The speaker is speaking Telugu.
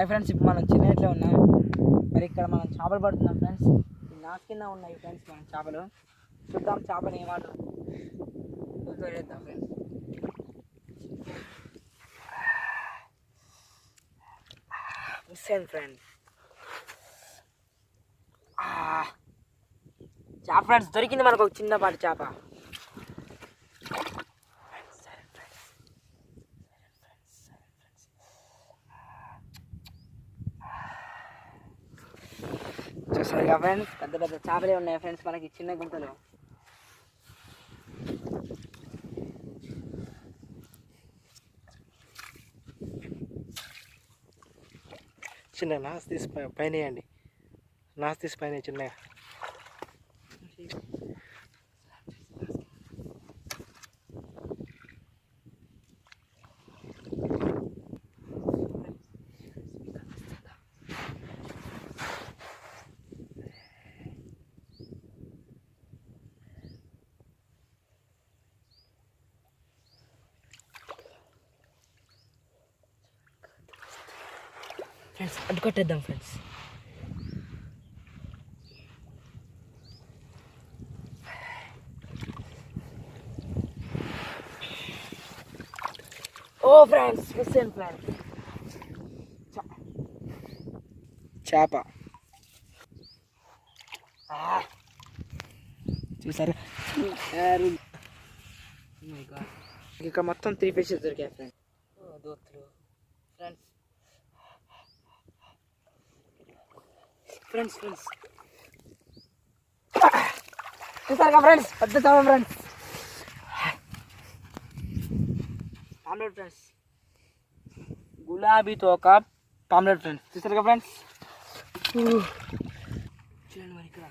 హాయ్ ఫ్రెండ్స్ ఇప్పుడు మనం చిన్నట్లో ఉన్నాం. మరి ఇక్కడ మనం చేపలు పడుతున్నాం ఫ్రెండ్స్ నా కింద ఉన్నాయి ఫ్రెండ్స్ మనం చేపలు. చూద్దాం చేపలు ఏమాటో చూద్దాం ఫ్రెండ్స్ మిస్సెన్ ఫ్రెండ్స్ చేప ఫ్రెండ్స్ దొరికింది మనకు ఒక చిన్నపాటి చేప. చూసారుగా ఫ్రెండ్స్ పెద్ద పెద్ద చేపలే ఉన్నాయి ఫ్రెండ్స్ మనకి చిన్న గుంతలు. చిన్న నాస్ తీసి పై- పైన వేయండి. నాస్ తీసి పైన చిన్నగా. ఫ్రెండ్స్ అడ్డు కట్టేద్దాం ఫ్రెండ్స్ ఓ ఫ్రెండ్స్ మిస్సెన్ ఫ్రెండ్స్ చేప. చూసారు? ఇక్కడ మొత్తం త్రీ ఫిషెస్ దొరికాయి ఫ్రెండ్స్ దోస్తులు ఫ్రెండ్స్ ఫ్రెండ్స్ ఫ్రెండ్స్ చూసారుగా ఫ్రెండ్స్ పెద్ద చేప ఫ్రెండ్స్ పామ్లెట్ ఫ్రెండ్స్ గులాబీ తోక పామ్లెట్ ఫ్రెండ్స్ చూసారుగా ఫ్రెండ్స్ చూడండి మరి ఇక్కడ.